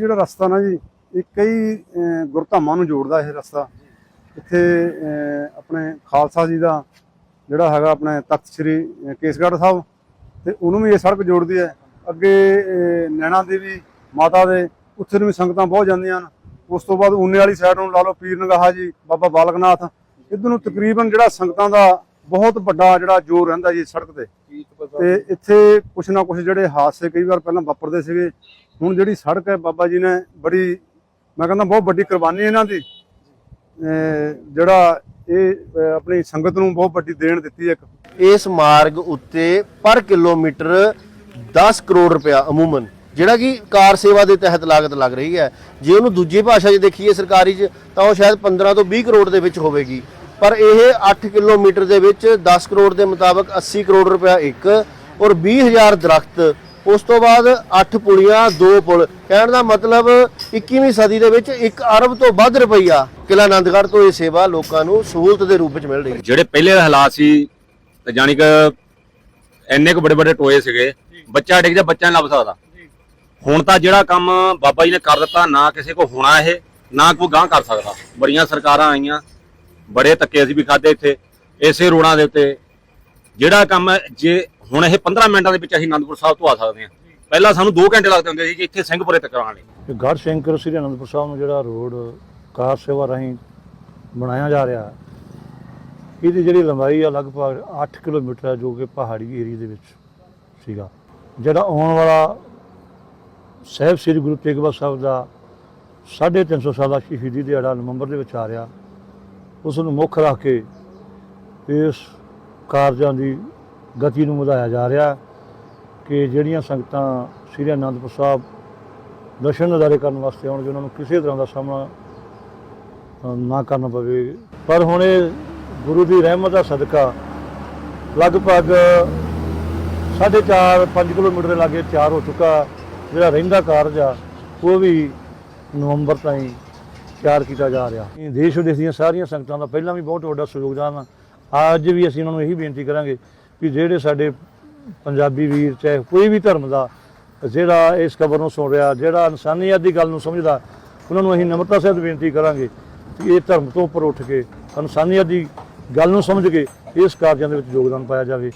ਜਿਹੜਾ ਰਸਤਾ ਨਾ ਜੀ ਇਹ ਕਈ ਗੁਰਧਾਮਾਂ ਨੂੰ ਜੋੜਦਾ ਇਹ ਰਸਤਾ। ਇੱਥੇ ਆਪਣੇ ਖਾਲਸਾ ਜੀ ਦਾ ਜਿਹੜਾ ਹੈਗਾ ਆਪਣੇ ਤਖਤ ਸ੍ਰੀ ਕੇਸਗੜ੍ਹ ਸਾਹਿਬ ਤੇ ਉਹਨੂੰ ਵੀ ਇਹ ਸੜਕ ਜੋੜਦੀ ਹੈ। ਅੱਗੇ ਨੈਣਾ ਦੇਵੀ ਮਾਤਾ ਦੇ ਉੱਥੇ ਨੂੰ ਵੀ ਸੰਗਤਾਂ ਬਹੁਤ ਜਾਂਦੀਆਂ ਹਨ। ਉਸ ਤੋਂ ਬਾਅਦ ਊਨੇ ਵਾਲੀ ਸਾਈਡ ਨੂੰ ਲਾ ਲਓ ਪੀਰ ਨਗਾਹਾ ਜੀ ਬਾਬਾ ਬਾਲਕਨਾਥ। ਇੱਧਰ ਨੂੰ ਤਕਰੀਬਨ ਜਿਹੜਾ ਸੰਗਤਾਂ ਦਾ ਬਹੁਤ ਵੱਡਾ ਜਿਹੜਾ ਜੋਰ ਰਹਿੰਦਾ ਜੀ ਸੜਕ ਤੇ। ਤੇ ਇੱਥੇ ਕੁਛ ਨਾ ਕੁਛ ਜਿਹੜੇ ਹਾਦਸੇ ਕਈ ਵਾਰ ਪਹਿਲਾਂ ਵਾਪਰਦੇ ਸੀਗੇ। ਹੁਣ ਜਿਹੜੀ ਸੜਕ ਹੈ ਬਾਬਾ ਜੀ ਨੇ ਬੜੀ, ਮੈਂ ਕਹਿੰਦਾ ਬਹੁਤ ਵੱਡੀ ਕੁਰਬਾਨੀ ਇਹਨਾਂ ਦੀ। ਜਿਹੜਾ ਇਹ ਆਪਣੀ ਸੰਗਤ ਨੂੰ ਬਹੁਤ ਵੱਡੀ ਦੇਣ ਦਿੱਤੀ ਹੈ ਇਸ ਮਾਰਗ ਉੱਤੇ ਪਰ ਕਿਲੋਮੀਟਰ 10 ਕਰੋੜ ਰੁਪਇਆ ਅਮੂਮਨ, ਜਿਹੜਾ ਕਿ ਕਾਰ ਸੇਵਾ ਦੇ ਤਹਿਤ ਲਾਗਤ ਲੱਗ ਰਹੀ ਹੈ। ਜੇ ਉਹਨੂੰ ਦੂਜੀ ਭਾਸ਼ਾ 'ਚ ਦੇਖੀਏ ਸਰਕਾਰੀ 'ਚ, ਤਾਂ ਉਹ ਸ਼ਾਇਦ 15 ਤੋਂ 20 ਕਰੋੜ ਦੇ ਵਿੱਚ ਹੋਵੇਗੀ। ਪਰ ਇਹ 8 ਕਿਲੋਮੀਟਰ ਦੇ ਵਿੱਚ 10 ਕਰੋੜ ਦੇ ਮੁਤਾਬਕ 80 ਕਰੋੜ ਰੁਪਇਆ ਇੱਕ ਔਰ 20000 ਦਰਖਤ ਉਸ ਤੋਂ ਬਾਅਦ 8 ਪੁਲੀਆਂ 2 ਪੁਲ। ਕਹਿਣ ਦਾ ਮਤਲਬ 21ਵੀਂ ਸਦੀ ਦੇ ਵਿੱਚ 1 ਅਰਬ ਤੋਂ ਵੱਧ ਰੁਪਈਆ ਕਿਲਾ ਆਨੰਦਗੜ੍ਹ ਤੋਂ ਇਹ ਸੇਵਾ ਲੋਕਾਂ ਨੂੰ ਸਹੂਲਤ ਦੇ ਰੂਪ ਵਿੱਚ ਮਿਲ ਰਹੀ ਹੈ। ਜਿਹੜੇ ਪਹਿਲੇ ਦੇ ਹਾਲਾਤ ਸੀ, ਤੇ ਜਾਨੀ ਕਿ ਇੰਨੇ ਕੁ ਬੜੇ ਬੜੇ ਟੋਏ ਸੀਗੇ। ਬੱਚਾ ਡਿੱਗ ਜਾ, ਬੱਚਾ ਨਹੀਂ ਲੱਭ ਸਕਦਾ। ਹੁਣ ਤਾਂ ਜਿਹੜਾ ਕੰਮ ਬਾਬਾ ਜੀ ਨੇ ਕਰ ਦਿੱਤਾ, ਨਾ ਕਿਸੇ ਕੋ ਹੋਣਾ ਇਹ, ਨਾ ਕੋਈ ਗਾਂ ਕਰ ਸਕਦਾ। ਬੜੀਆਂ ਸਰਕਾਰਾਂ ਆਈਆਂ, ਬੜੇ ਧੱਕੇ ਅਸੀਂ ਵੀ ਖਾਦੇ ਇੱਥੇ, ਇਸੇ ਰੋੜਾਂ ਦੇ ਉੱਤੇ। ਜਿਹੜਾ ਕੰਮ ਜੇ ਹੁਣ ਇਹ 15 ਮਿੰਟਾਂ ਦੇ ਵਿੱਚ ਅਸੀਂ ਅਨੰਦਪੁਰ ਸਾਹਿਬ ਤੋਂ ਆ ਸਕਦੇ ਹਾਂ। ਪਹਿਲਾਂ ਸਾਨੂੰ 2 ਘੰਟੇ ਲੱਗਦੇ ਹੁੰਦੇ ਸੀ ਜੀ ਇੱਥੇ ਸਿੰਘਪੁਰੇ ਤੱਕ ਆਉਣ ਲਈ ਕਿ ਗੜ੍ਹ ਸ਼ੰਕਰ ਸ੍ਰੀ ਅਨੰਦਪੁਰ ਸਾਹਿਬ ਨੂੰ ਜਿਹੜਾ ਰੋਡ ਕਾਰ ਸੇਵਾ ਰਾਹੀਂ ਬਣਾਇਆ ਜਾ ਰਿਹਾ ਹੈ, ਇਹਦੀ ਜਿਹੜੀ ਲੰਬਾਈ ਆ ਲਗਭਗ 8 ਕਿਲੋਮੀਟਰ ਹੈ ਜੋ ਕਿ ਪਹਾੜੀ ਏਰੀਆ ਦੇ ਵਿੱਚ ਸੀਗਾ। ਜਿਹੜਾ ਆਉਣ ਵਾਲਾ ਸਾਹਿਬ ਸ੍ਰੀ ਗੁਰੂ ਤੇਗ ਬਹਾਦਰ ਸਾਹਿਬ ਦਾ 350 ਦਾ ਸ਼ਹੀਦੀ ਦਿਹਾੜਾ ਨਵੰਬਰ ਦੇ ਵਿੱਚ ਆ ਰਿਹਾ ਉਸ ਨੂੰ ਮੁੱਖ ਰੱਖ ਕੇ ਇਸ ਕਾਰਜਾਂ ਦੀ ਗਤੀ ਨੂੰ ਵਧਾਇਆ ਜਾ ਰਿਹਾ ਕਿ ਜਿਹੜੀਆਂ ਸੰਗਤਾਂ ਸ੍ਰੀ ਅਨੰਦਪੁਰ ਸਾਹਿਬ ਦਰਸ਼ਨ ਨਜ਼ਾਰੇ ਕਰਨ ਵਾਸਤੇ ਆਉਣਗੇ, ਉਹਨਾਂ ਨੂੰ ਕਿਸੇ ਤਰ੍ਹਾਂ ਦਾ ਸਾਹਮਣਾ ਨਾ ਕਰਨਾ ਪਵੇ। ਪਰ ਹੁਣ ਇਹ ਗੁਰੂ ਦੀ ਰਹਿਮਤ ਦਾ ਸਦਕਾ ਲਗਭਗ 4.5 5 ਕਿਲੋਮੀਟਰ ਦੇ ਲਾਗੇ ਤਿਆਰ ਹੋ ਚੁੱਕਾ ਜਿਹੜਾ ਰਹਿੰਦਾ ਕਾਰਜ ਆ, ਉਹ ਵੀ ਨਵੰਬਰ ਤਾਈਂ ਤਿਆਰ ਕੀਤਾ ਜਾ ਰਿਹਾ। ਦੇਸ਼ ਵਿਦੇਸ਼ ਦੀਆਂ ਸਾਰੀਆਂ ਸੰਗਤਾਂ ਦਾ ਪਹਿਲਾਂ ਵੀ ਬਹੁਤ ਵੱਡਾ ਸਹਿਯੋਗਦਾਨ ਆ। ਅੱਜ ਵੀ ਅਸੀਂ ਉਹਨਾਂ ਨੂੰ ਇਹੀ ਬੇਨਤੀ ਕਰਾਂਗੇ ਕਿ ਜਿਹੜੇ ਸਾਡੇ ਪੰਜਾਬੀ ਵੀਰ, ਚਾਹੇ ਕੋਈ ਵੀ ਧਰਮ ਦਾ, ਜਿਹੜਾ ਇਸ ਖਬਰ ਨੂੰ ਸੁਣ ਰਿਹਾ, ਜਿਹੜਾ ਇਨਸਾਨੀਅਤ ਦੀ ਗੱਲ ਨੂੰ ਸਮਝਦਾ, ਉਹਨਾਂ ਨੂੰ ਅਸੀਂ ਨਮਰਤਾ ਸਹਿਤ ਬੇਨਤੀ ਕਰਾਂਗੇ ਕਿ ਇਹ ਧਰਮ ਤੋਂ ਉੱਪਰ ਉੱਠ ਕੇ, ਇਨਸਾਨੀਅਤ ਦੀ ਗੱਲ ਨੂੰ ਸਮਝ ਕੇ ਇਸ ਕਾਰਜਾਂ ਦੇ ਵਿੱਚ ਯੋਗਦਾਨ ਪਾਇਆ ਜਾਵੇ।